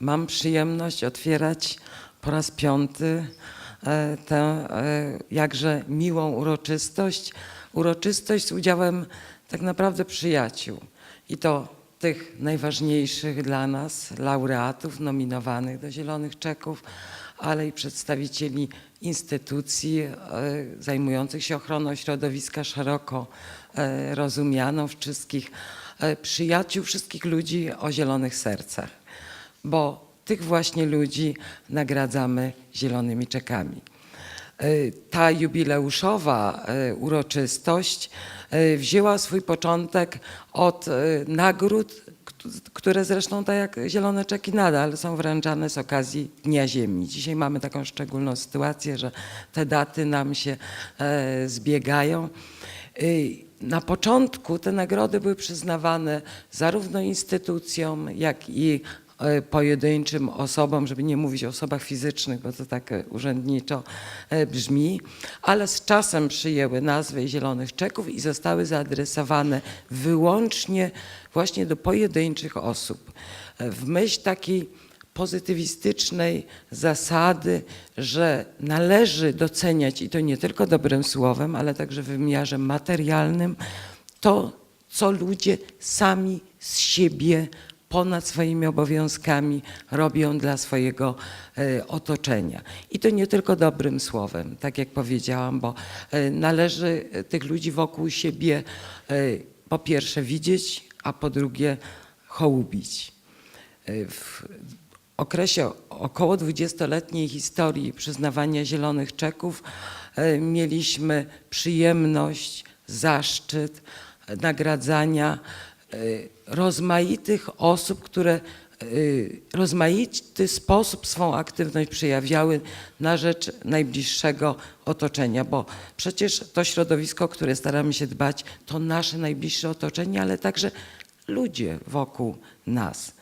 mam przyjemność otwierać po raz piąty e, tę e, jakże miłą uroczystość. Uroczystość z udziałem tak naprawdę przyjaciół i to tych najważniejszych dla nas laureatów nominowanych do Zielonych Czeków, ale i przedstawicieli instytucji e, zajmujących się ochroną środowiska szeroko rozumianą, wszystkich przyjaciół, wszystkich ludzi o zielonych sercach, bo tych właśnie ludzi nagradzamy zielonymi czekami. E, Ta jubileuszowa e, uroczystość e, wzięła swój początek od nagród, które zresztą tak jak Zielone Czeki nadal są wręczane z okazji Dnia Ziemi. Dzisiaj mamy taką szczególną sytuację, że te daty nam się zbiegają. Na początku te nagrody były przyznawane zarówno instytucjom, jak i pojedynczym osobom, żeby nie mówić o osobach fizycznych, bo to tak e, urzędniczo e, brzmi, ale z czasem przyjęły nazwę Zielonych Czeków i zostały zaadresowane wyłącznie właśnie do pojedynczych osób. E, W myśl takiej pozytywistycznej zasady, że należy doceniać i to nie tylko dobrym słowem, ale także wymiarze materialnym, to, co ludzie sami z siebie ponad swoimi obowiązkami robią dla swojego e, otoczenia. I to nie tylko dobrym słowem, tak jak powiedziałam, bo e, należy e, tych ludzi wokół siebie po pierwsze widzieć, a po drugie hołubić. W okresie około 20-letniej historii przyznawania Zielonych Czeków mieliśmy przyjemność, zaszczyt nagradzania rozmaitych osób, które e, rozmaity sposób swą aktywność przejawiały na rzecz najbliższego otoczenia, bo przecież to środowisko, które staramy się dbać, to nasze najbliższe otoczenie, ale także ludzie wokół nas.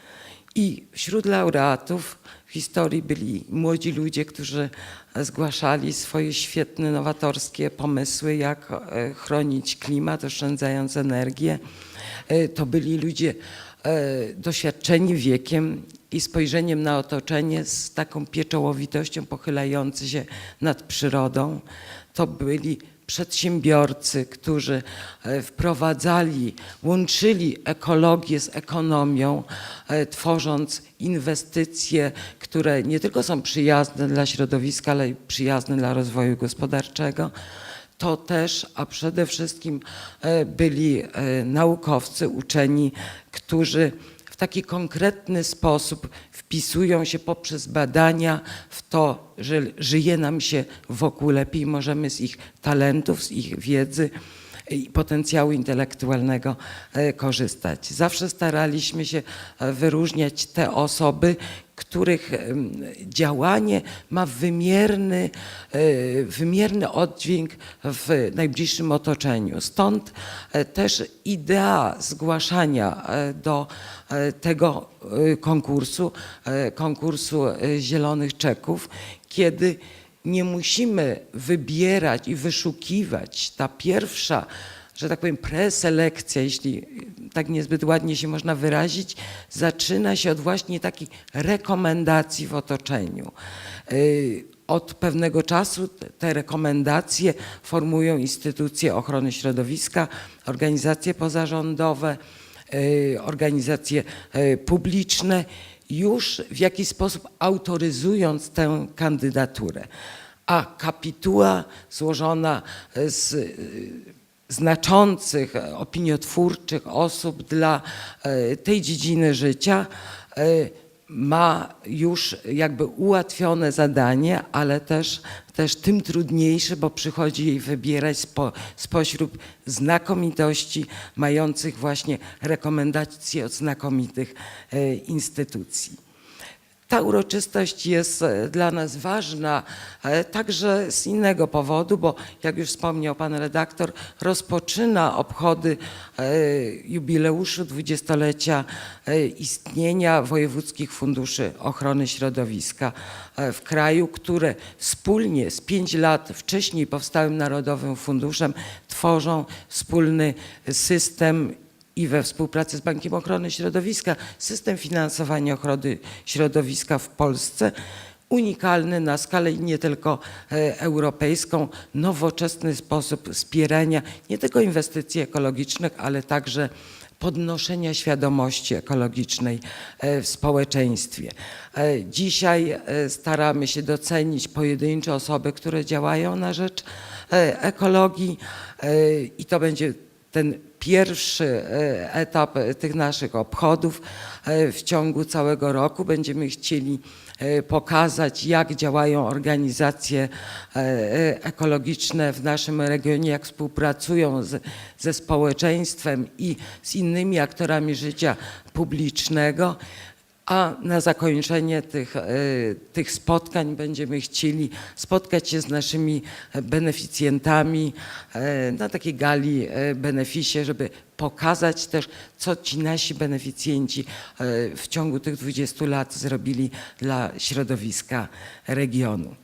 I wśród laureatów historii byli młodzi ludzie, którzy zgłaszali swoje świetne, nowatorskie pomysły, jak e, chronić klimat, oszczędzając energię. E, To byli ludzie e, doświadczeni wiekiem i spojrzeniem na otoczenie z taką pieczołowitością pochylający się nad przyrodą. To byli przedsiębiorcy, którzy e, wprowadzali, łączyli ekologię z ekonomią, e, tworząc inwestycje, które nie tylko są przyjazne dla środowiska, ale i przyjazne dla rozwoju gospodarczego. To też, a przede wszystkim e, byli naukowcy, uczeni, którzy w taki konkretny sposób wpisują się poprzez badania w to, że żyje nam się wokół lepiej, możemy z ich talentów, z ich wiedzy i potencjału intelektualnego e, korzystać. Zawsze staraliśmy się e, wyróżniać te osoby, których działanie ma wymierny, e, wymierny oddźwięk w najbliższym otoczeniu. Stąd też idea zgłaszania do tego konkursu, konkursu Zielonych Czeków, kiedy nie musimy wybierać i wyszukiwać. Ta pierwsza, że tak powiem, preselekcja, jeśli tak niezbyt ładnie się można wyrazić, zaczyna się od właśnie takich rekomendacji w otoczeniu. Yy, Od pewnego czasu te- rekomendacje formują instytucje ochrony środowiska, organizacje pozarządowe, yy, organizacje yy, publiczne, już w jakiś sposób autoryzując tę kandydaturę. A kapituła złożona z y, znaczących opiniotwórczych osób dla e, tej dziedziny życia e, ma już jakby ułatwione zadanie, ale też, też tym trudniejsze, bo przychodzi jej wybierać spo, spośród znakomitości mających właśnie rekomendacje od znakomitych e, instytucji. Ta uroczystość jest e, dla nas ważna e, także z innego powodu, bo jak już wspomniał pan redaktor, rozpoczyna obchody e, jubileuszu dwudziestolecia istnienia wojewódzkich funduszy ochrony środowiska w kraju, które wspólnie z pięć lat wcześniej powstałym Narodowym Funduszem tworzą wspólny system i we współpracy z Bankiem Ochrony Środowiska system finansowania ochrony środowiska w Polsce unikalny na skalę nie tylko e, europejską, nowoczesny sposób wspierania nie tylko inwestycji ekologicznych, ale także podnoszenia świadomości ekologicznej e, w społeczeństwie. E, Dzisiaj staramy się docenić pojedyncze osoby, które działają na rzecz ekologii i to będzie ten pierwszy e, etap e, tych naszych obchodów. E, W ciągu całego roku będziemy chcieli pokazać, jak działają organizacje ekologiczne w naszym regionie, jak współpracują z, ze społeczeństwem i z innymi aktorami życia publicznego. A na zakończenie tych, e, tych spotkań będziemy chcieli spotkać się z naszymi beneficjentami e, na takiej gali e, beneficie, żeby pokazać też, co ci nasi beneficjenci w ciągu tych 20 lat zrobili dla środowiska regionu.